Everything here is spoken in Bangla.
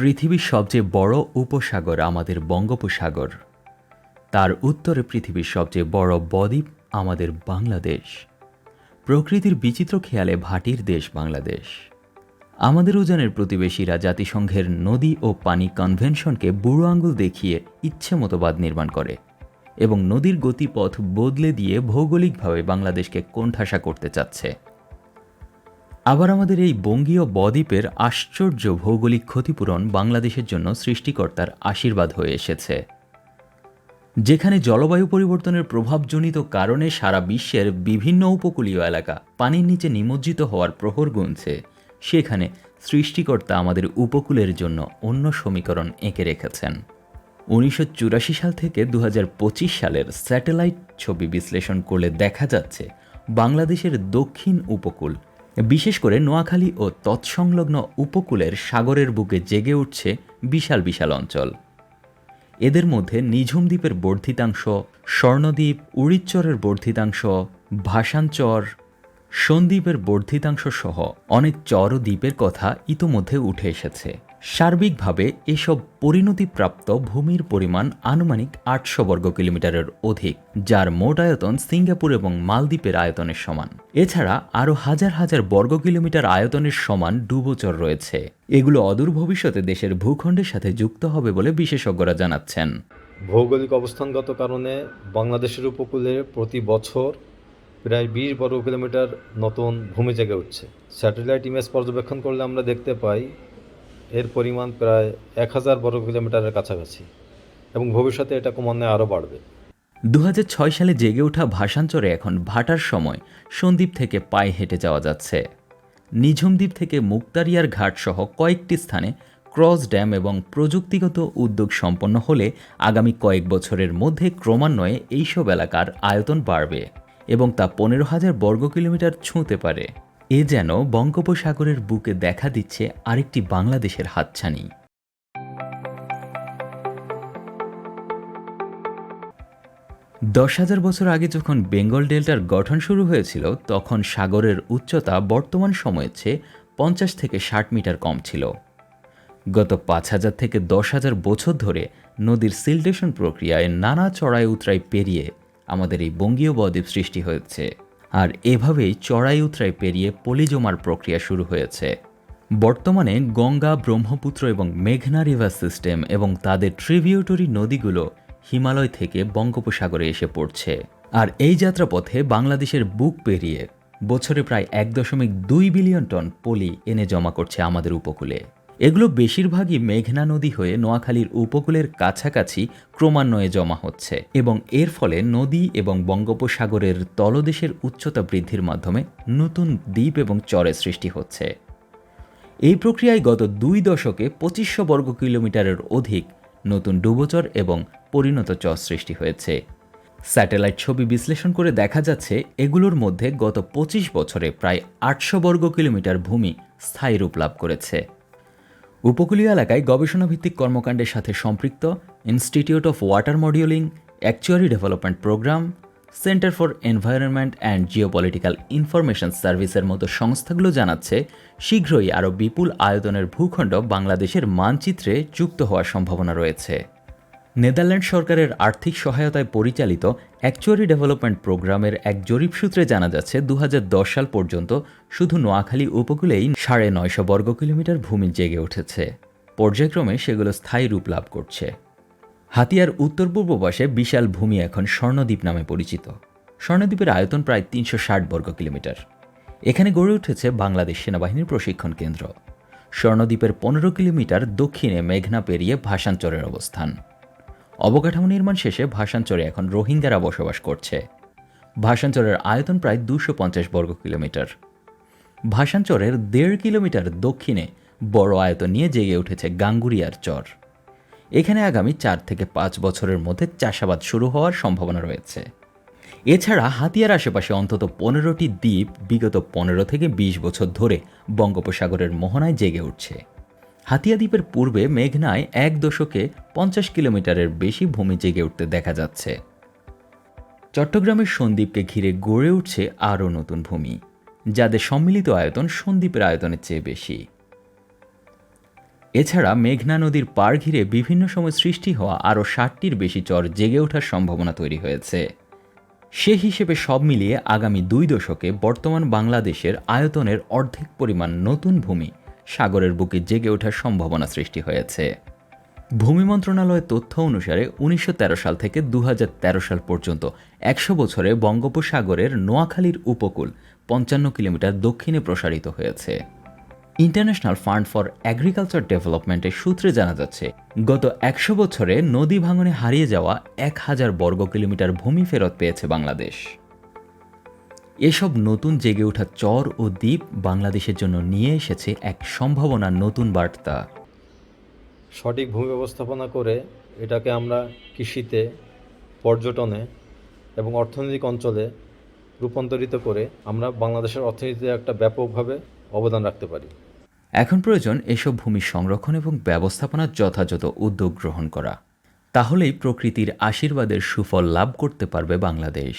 পৃথিবীর সবচেয়ে বড় উপসাগর আমাদের বঙ্গোপসাগর। তার উত্তরে পৃথিবীর সবচেয়ে বড় বদ্বীপ আমাদের বাংলাদেশ। প্রকৃতির বিচিত্র খেয়ালে ভাটির দেশ বাংলাদেশ। আমাদের উজানের প্রতিবেশীরা জাতিসংঘের নদী ও পানি কনভেনশনকে বুড়ো আঙ্গুল দেখিয়ে ইচ্ছে মতো বাঁধ নির্মাণ করে এবং নদীর গতিপথ বদলে দিয়ে ভৌগোলিকভাবে বাংলাদেশকে কোণঠাসা করতে চাচ্ছে। আবার আমাদের এই বঙ্গীয় বদ্বীপের আশ্চর্য ভৌগোলিক ক্ষতিপূরণ বাংলাদেশের জন্য সৃষ্টিকর্তার আশীর্বাদ হয়ে এসেছে। যেখানে জলবায়ু পরিবর্তনের প্রভাবজনিত কারণে সারা বিশ্বের বিভিন্ন উপকূলীয় এলাকা পানির নিচে নিমজ্জিত হওয়ার প্রহর গুনছে, সেখানে সৃষ্টিকর্তা আমাদের উপকূলের জন্য অন্য সমীকরণ এঁকে রেখেছেন। উনিশশো চুরাশি সাল থেকে দু হাজার পঁচিশ সালের স্যাটেলাইট ছবি বিশ্লেষণ করলে দেখা যাচ্ছে, বাংলাদেশের দক্ষিণ উপকূল বিশেষ করে নোয়াখালী ও তৎসংলগ্ন উপকূলের সাগরের বুকে জেগে উঠছে বিশাল বিশাল অঞ্চল। এদের মধ্যে নিঝুম দ্বীপের বর্ধিতাংশ, স্বর্ণদ্বীপ, উড়িচ্চরের বর্ধিতাংশ, ভাসানচর, সন্দ্বীপের বর্ধিতাংশ সহ অনেক চর দ্বীপের কথা ইতোমধ্যে উঠে এসেছে। সার্বিকভাবে এসব পরিণতিপ্রাপ্ত ভূমির পরিমাণ আনুমানিক আটশো বর্গ কিলোমিটারের অধিক, যার মোট আয়তন সিঙ্গাপুর এবং মালদ্বীপের আয়তনের সমান। এছাড়া আরও হাজার হাজার বর্গ কিলোমিটার আয়তনের সমান ডুবোচর রয়েছে। এগুলো অদূর ভবিষ্যতে দেশের ভূখণ্ডের সাথে যুক্ত হবে বলে বিশেষজ্ঞরা জানাচ্ছেন। ভৌগোলিক অবস্থানগত কারণে বাংলাদেশের উপকূলে প্রতি বছর প্রায় বিশ বর্গ কিলোমিটার নতুন ভূমি জেগে উঠছে। স্যাটেলাইট ইমেজ পর্যবেক্ষণ করলে আমরা দেখতে পাই এর পরিমাণ প্রায় এক হাজার বর্গ কিলোমিটারের কাছাকাছি এবং ভবিষ্যতে এটা ক্রমান্বয়ে আরও বাড়বে। দু হাজার ছয় সালে জেগে ওঠা ভাষাঞ্চরে এখন ভাটার সময় সন্দ্বীপ থেকে পায়ে হেঁটে যাওয়া যাচ্ছে। নিঝুমদ্বীপ থেকে মুক্তারিয়ার ঘাট সহ কয়েকটি স্থানে ক্রস ড্যাম এবং প্রযুক্তিগত উদ্যোগ সম্পন্ন হলে আগামী কয়েক বছরের মধ্যে ক্রমান্বয়ে এইসব এলাকার আয়তন বাড়বে এবং তা পনেরো হাজার বর্গ কিলোমিটার ছুঁতে পারে। এ যেন বঙ্গোপসাগরের বুকে দেখা দিচ্ছে আরেকটি বাংলাদেশের হাতছানি। দশ হাজার বছর আগে যখন বেঙ্গল ডেল্টার গঠন শুরু হয়েছিল, তখন সাগরের উচ্চতা বর্তমান সময়ের চেয়ে পঞ্চাশ থেকে ষাট মিটার কম ছিল। গত পাঁচ হাজার থেকে দশ হাজার বছর ধরে নদীর সিলটেশন প্রক্রিয়ায় নানা চড়াই উতরাই পেরিয়ে আমাদের এই বঙ্গীয় বদ্বীপ সৃষ্টি হয়েছে। আর এভাবেই চড়াই উতরাই পেরিয়ে পলি জমার প্রক্রিয়া শুরু হয়েছে। বর্তমানে গঙ্গা, ব্রহ্মপুত্র এবং মেঘনা রিভার সিস্টেম এবং তাদের ট্রিবিউটরি নদীগুলো হিমালয় থেকে বঙ্গোপসাগরে এসে পড়ছে। আর এই যাত্রাপথে বাংলাদেশের বুক পেরিয়ে বছরে প্রায় এক দশমিক দুই বিলিয়ন টন পলি এনে জমা করছে আমাদের উপকূলে। এগুলো বেশিরভাগই মেঘনা নদী হয়ে নোয়াখালীর উপকূলের কাছাকাছি ক্রমান্বয়ে জমা হচ্ছে এবং এর ফলে নদী এবং বঙ্গোপসাগরের তলদেশের উচ্চতা বৃদ্ধির মাধ্যমে নতুন দ্বীপ এবং চরের সৃষ্টি হচ্ছে। এই প্রক্রিয়ায় গত দুই দশকে পঁচিশশো বর্গ কিলোমিটারের অধিক নতুন ডুবোচর এবং পরিণত চর সৃষ্টি হয়েছে। স্যাটেলাইট ছবি বিশ্লেষণ করে দেখা যাচ্ছে, এগুলোর মধ্যে গত পঁচিশ বছরে প্রায় আটশো বর্গ কিলোমিটার ভূমি স্থায়ী রূপ লাভ করেছে। উপকূলীয় এলাকায় গবেষণাভিত্তিক কর্মকাণ্ডের সাথে সম্পৃক্ত institute of water modelling actuary development programme centre for environment and geopolitical information সার্ভিসের মতো সংস্থাগুলো জানাচ্ছে, শীঘ্রই আরও বিপুল আয়তনের ভূখণ্ড বাংলাদেশের মানচিত্রে যুক্ত হওয়ার সম্ভাবনা রয়েছে। নেদারল্যান্ড সরকারের আর্থিক সহায়তায় পরিচালিত অ্যাকচুয়ারি ডেভেলপমেন্ট প্রোগ্রামের এক জরিপ সূত্রে জানা যাচ্ছে দু হাজার দশ সাল পর্যন্ত শুধু নোয়াখালী উপকূলেই সাড়ে নয়শো বর্গ কিলোমিটার ভূমি জেগে উঠেছে। পর্যায়ক্রমে সেগুলো স্থায়ী রূপ লাভ করছে। হাতিয়ার উত্তর পূর্ব পাশে বিশাল ভূমি এখন স্বর্ণদ্বীপ নামে পরিচিত। স্বর্ণদ্বীপের আয়তন প্রায় তিনশো ষাট বর্গ কিলোমিটার। এখানে গড়ে উঠেছে বাংলাদেশ সেনাবাহিনীর প্রশিক্ষণ কেন্দ্র। স্বর্ণদ্বীপের পনেরো কিলোমিটার দক্ষিণে মেঘনা পেরিয়ে ভাষাঞ্চরের অবস্থান। অবকাঠামো নির্মাণ শেষে ভাষাঞ্চরে এখন রোহিঙ্গারা বসবাস করছে। ভাষাঞ্চরের আয়তন প্রায় দুশো পঞ্চাশ বর্গ কিলোমিটার। ভাষাঞ্চরের দেড় কিলোমিটার দক্ষিণে বড় আয়তন নিয়ে জেগে উঠেছে গাঙ্গুরিয়ার চর। এখানে আগামী চার থেকে পাঁচ বছরের মধ্যে চাষাবাদ শুরু হওয়ার সম্ভাবনা রয়েছে। এছাড়া হাতিয়ার আশেপাশে অন্তত পনেরোটি দ্বীপ বিগত পনেরো থেকে ২০ বছর ধরে বঙ্গোপসাগরের মোহনায় জেগে উঠছে। হাতিয়া দ্বীপের পূর্বে মেঘনায় এক দশকে পঞ্চাশ কিলোমিটারের বেশি ভূমি জেগে উঠতে দেখা যাচ্ছে। চট্টগ্রামের সন্দ্বীপকে ঘিরে গড়ে উঠছে আরও নতুন ভূমি, যাদের সম্মিলিত আয়তন সন্দ্বীপের আয়তনের চেয়ে বেশি। এছাড়া মেঘনা নদীর পাড় ঘিরে বিভিন্ন সময় সৃষ্টি হওয়া আরও ষাটটির বেশি চর জেগে ওঠার সম্ভাবনা তৈরি হয়েছে। সে হিসেবে সব মিলিয়ে আগামী দুই দশকে বর্তমান বাংলাদেশের আয়তনের অর্ধেক পরিমাণ নতুন ভূমি সাগরের বুকে জেগে ওঠার সম্ভাবনা সৃষ্টি হয়েছে। ভূমি মন্ত্রণালয়ের তথ্য অনুসারে উনিশশো তেরো সাল থেকে দু হাজার তেরো সাল পর্যন্ত একশো বছরে বঙ্গোপসাগরের নোয়াখালীর উপকূল পঞ্চান্ন কিলোমিটার দক্ষিণে প্রসারিত হয়েছে। ইন্টারন্যাশনাল ফান্ড ফর অ্যাগ্রিকালচার ডেভেলপমেন্টের সূত্রে জানা যাচ্ছে, গত একশো বছরে নদী ভাঙনে হারিয়ে যাওয়া এক হাজার বর্গ কিলোমিটার ভূমি ফেরত পেয়েছে বাংলাদেশ। এসব নতুন জেগে ওঠা চর ও দ্বীপ বাংলাদেশের জন্য নিয়ে এসেছে এক সম্ভাবনার নতুন বার্তা। সঠিক ভূমি ব্যবস্থাপনা করে এটাকে আমরা কৃষিতে পর্যটনে এবং অর্থনৈতিক অঞ্চলে রূপান্তরিত করে আমরা বাংলাদেশের অর্থনীতিতে একটা ব্যাপকভাবে অবদান রাখতে পারি। এখন প্রয়োজন এসব ভূমি সংরক্ষণ এবং ব্যবস্থাপনার যথাযথ উদ্যোগ গ্রহণ করা। তাহলেই প্রকৃতির আশীর্বাদের সুফল লাভ করতে পারবে বাংলাদেশ।